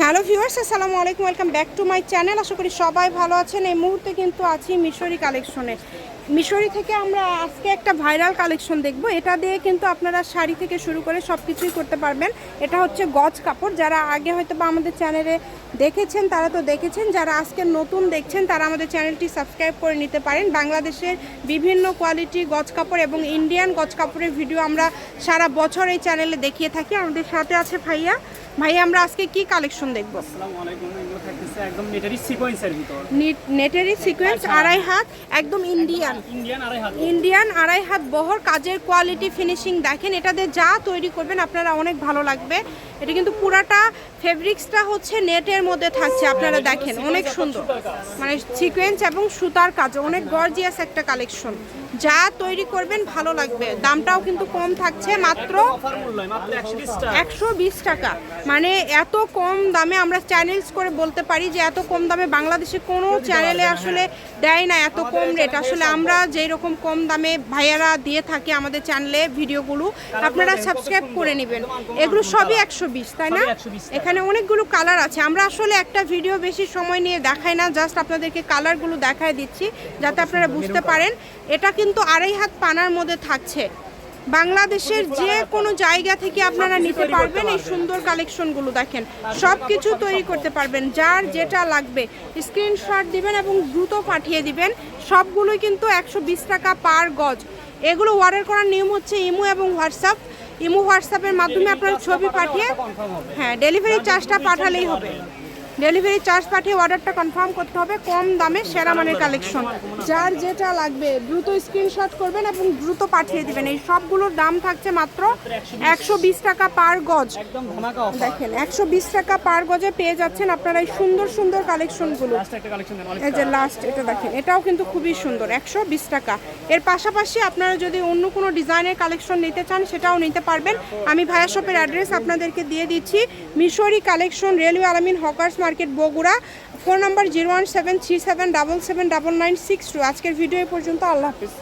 Hello viewers, আসসালামু আলাইকুম, welcome back to my channel. আশা করি সবাই ভালো আছেন। এই মুহূর্তে কিন্তু আছি মিশরি কালেকশনে। মিশরি থেকে আমরা আজকে একটা ভাইরাল কালেকশন দেখব। এটা দিয়ে কিন্তু আপনারা শাড়ি থেকে শুরু করে সব কিছুই করতে পারবেন। এটা হচ্ছে গজ কাপড়। যারা আগে হয়তো বা আমাদের চ্যানেলে দেখেছেন, তারা তো দেখেছেন। যারা আজকে নতুন দেখছেন, তারা আমাদের চ্যানেলটি সাবস্ক্রাইব করে নিতে পারেন। বাংলাদেশের বিভিন্ন কোয়ালিটি গজ কাপড় এবং ইন্ডিয়ান গজ কাপড়ের ভিডিও আমরা সারা বছর এই চ্যানেলে দেখিয়ে থাকি। আমাদের সাথে আছে ভাইয়া। ভাইয়া আমরা আজকে কি কালেকশন দেখব? আসসালামু আলাইকুম এগুলো থাকতেছে একদম নেটারি সিকোয়েন্সের ভিতর। নেটেরি সিকোয়েন্স আড়াই হাত একদম ইন্ডিয়ান ইন্ডিয়ান আড়াই হাত। ইন্ডিয়ান আড়াই হাত বহর কাজের কোয়ালিটি ফিনিশিং দেখেন এটাতে যা তৈরি করবেন আপনারা অনেক ভালো লাগবে। এটা কিন্তু পুরাটা ফেব্রিক্সটা হচ্ছে নেটের মধ্যে থাকছে, আপনারা দেখেন, অনেক সুন্দর। মানে সিকোয়েন্স এবং সুতার কাজ, অনেক গর্জিয়াস একটা কালেকশন যা তৈরি করবেন, ভালো লাগবে। দামটাও কিন্তু কম থাকছে, মাত্র একশো বিশ টাকা। মানে এত কম দামে আমরা চ্যানেলস করে বলতে পারি যে, এত কম দামে বাংলাদেশে কোনো চ্যানেলে আসলে দেয় না এত কম রেট আসলে আমরা যেই রকম কম দামে ভাইয়ারা দিয়ে থাকি আমাদের চ্যানেলে ভিডিওগুলো, আপনারা সাবস্ক্রাইব করে নেবেন। এগুলো সবই একশো বিশ তাই না? এখানে অনেকগুলো কালার আছে। আমরা আসলে একটা ভিডিও বেশি সময় নিয়ে দেখাই না জাস্ট আপনাদেরকে কালারগুলো দেখায় দিচ্ছি যাতে আপনারা বুঝতে পারেন। এটা কিন্তু আড়াই হাত পানার মধ্যে থাকছে। বাংলাদেশের যে কোনো জায়গা থেকে আপনারা নিতে পারবেন এই সুন্দর কালেকশনগুলো দেখেন। সব কিছু তৈরি করতে পারবেন। যার যেটা লাগবে স্ক্রিনশট দিবেন এবং দ্রুত পাঠিয়ে দিবেন। সবগুলোই কিন্তু একশো বিশ টাকা পার গজ। এগুলো অর্ডার করার নিয়ম হচ্ছে ইমো এবং হোয়াটসঅ্যাপ। ইমো হোয়াটসঅ্যাপের মাধ্যমে আপনারা ছবি পাঠিয়ে হ্যাঁ ডেলিভারি চার্জটা পাঠালেই হবে। ডেলিভারি চার্জ পাঠিয়ে অর্ডারটা কনফার্ম করতে হবে কম দামে সেরা মানের কালেকশন যার যেটা লাগবে দ্রুত স্ক্রিনশট করবেন এবং দ্রুত পাঠিয়ে দিবেন। এই সবগুলোর দাম থাকছে মাত্র একশো বিশ টাকা পার গজ। একদম ধামাকা অফার দেখেন একশো বিশ টাকা পার গজে পেয়ে যাচ্ছেন আপনারা এই সুন্দর সুন্দর কালেকশনগুলো এই যে লাস্ট এটা দেখেন এটাও কিন্তু খুবই সুন্দর একশো বিশ টাকা। এর পাশাপাশি আপনারা যদি অন্য কোনো ডিজাইনের কালেকশন নিতে চান সেটাও নিতে পারবেন। আমি ভায়া শপের অ্যাড্রেস আপনাদেরকে দিয়ে দিচ্ছি। Mishri collection railway Alamin hawkers market Bogura, phone number zero one seven three seven double seven double nine six two. আজকের ভিডিও এ পর্যন্ত, আল্লাহ হাফিজ।